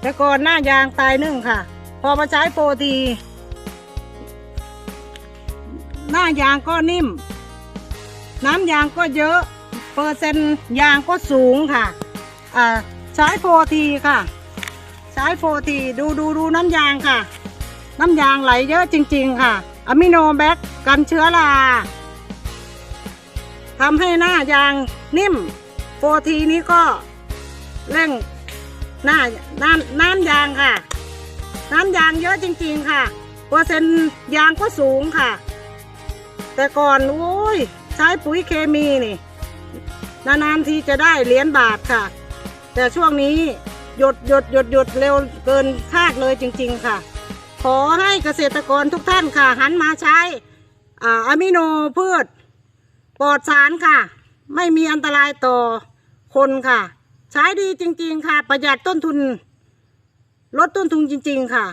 แต่ก่อนหน้ายางตายนึ่งค่ะ พอมาใช้โปรตี หน้ายางก็นิ่ม น้ำยางก็เยอะ เปอร์เซ็นต์ยางก็สูงค่ะอ่าใช้โฟทีค่ะ ใช้โฟทีดูดูดูน้ำยางค่ะ น้ำยางไหลเยอะจริง ๆ ค่ะอะมิโนแบคกันเชื้อราทำให้หน้ายางนิ่มโฟทีนี้ก็เร่ง หน้าน้ำน้ำยางค่ะ น้ำยางเยอะจริง ๆ ค่ะเปอร์เซ็นต์ยางก็สูงค่ะ แต่ก่อนโอ้ยใช้ปุ๋ยเคมีนี่นานๆทีจะได้เหรียญบาทค่ะ แต่ช่วงนี้หยดหยดหยดหยดเร็วเกินคาดเลยจริง ๆ ค่ะ ขอให้เกษตรกรทุกท่านค่ะ หันมาใช้อ่าอะมิโนพืช ปลอดสารค่ะ ไม่มีอันตรายต่อคนค่ะ ใช้ดีจริง ๆ ค่ะ ประหยัดต้นทุน ลดต้นทุนจริง ๆ ค่ะ